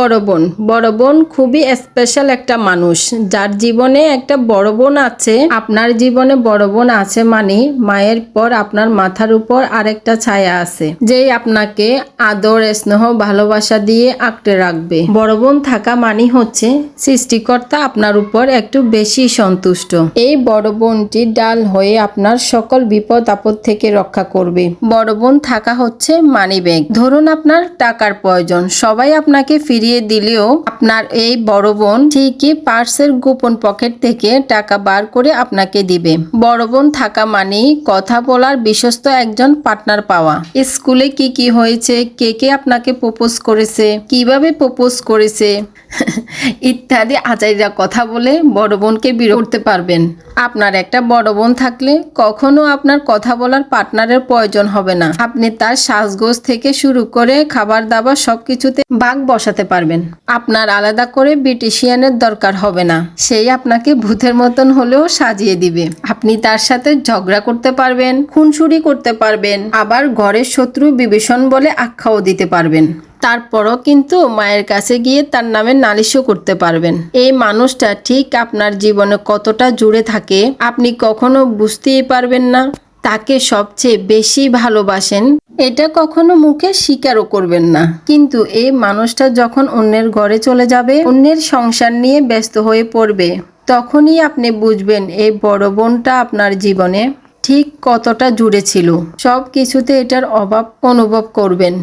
বড় বোন। বড় বোন খুবই স্পেশাল একটা মানুষ। যার জীবনে একটা বড় বোন আছে, আপনার জীবনে বড় বোন আছে মানে মায়ের পর আপনার মাথার উপর আরেকটা ছায়া আছে, যেই আপনাকে আদর, স্নেহ, ভালোবাসা দিয়ে আঁকড়ে রাখবে। বড় বোন থাকা মানে হচ্ছে সৃষ্টিকর্তা আপনার উপর একটু বেশি সন্তুষ্ট। এই বড় বোনটি ডাল হয়ে আপনার সকল বিপদ, আপদ থেকে রক্ষা করবে। বড় বোন থাকা হচ্ছে মানি ব্যাগ ধরুন আপনার টাকার প্রয়োজন। সবাই আপনাকে ফিরিয়ে দিলেও আপনার এই বড় বোন ঠিকই পার্সের গোপন পকেট থেকে টাকা বার করে আপনাকে দিবে। বড় বোন থাকা মানেই কথা বলার বিশ্বস্ত একজন পার্টনার পাওয়া। স্কুলে কি কি হয়েছে? কে কে আপনাকে প্রপোজ করেছে? কীভাবে প্রপোজ করেছে? ইত্যাদি আচার্যরা কথা বলে বড় বোনকে বিরক্ত করতে পারবেন। আপনার একটা বড় বোন থাকলে কখনো আপনার কথা বলার পার্টনারের প্রয়োজন হবে না। আপনি তার সাজগোজ থেকে শুরু করে খাবার দাবার সবকিছুতে বাঘ বসাতে পারবেন। আপনার আলাদা করে বিউটিশিয়ানের দরকার হবে না। সেই আপনাকে ভূতের মতন হলেও সাজিয়ে দিবে। আপনি তার সাথে ঝগড়া করতে পারবেন খুনসুরি করতে পারবেন, আবার ঘরের শত্রু বিভীষণ বলে আখ্যাও দিতে পারবেন। তারপরও কিন্তু মায়ের কাছে গিয়ে তার নামে নালিশও করতে পারবেন। এই মানুষটা ঠিক আপনার জীবনে কতটা জুড়ে থাকে, আপনি কখনো বুঝতেই পারবেন না। তাকে সবচেয়ে বেশি ভালোবাসেন এটা কখনো মুখে স্বীকারও করবেন না। কিন্তু এই মানুষটা যখন অন্যের ঘরে চলে যাবে, অন্যের সংসার নিয়ে ব্যস্ত হয়ে পড়বে, তখনই আপনি বুঝবেন এই বড় বোনটা আপনার জীবনে ঠিক কতটা জুড়ে ছিল। সব কিছুতে এটার অভাব অনুভব করবেন।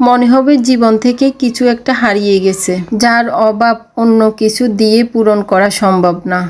মনে হবে জীবন থেকে কিছু একটা হারিয়ে গেছে, যার অভাব অন্য কিছু দিয়ে পূরণ করা সম্ভব না।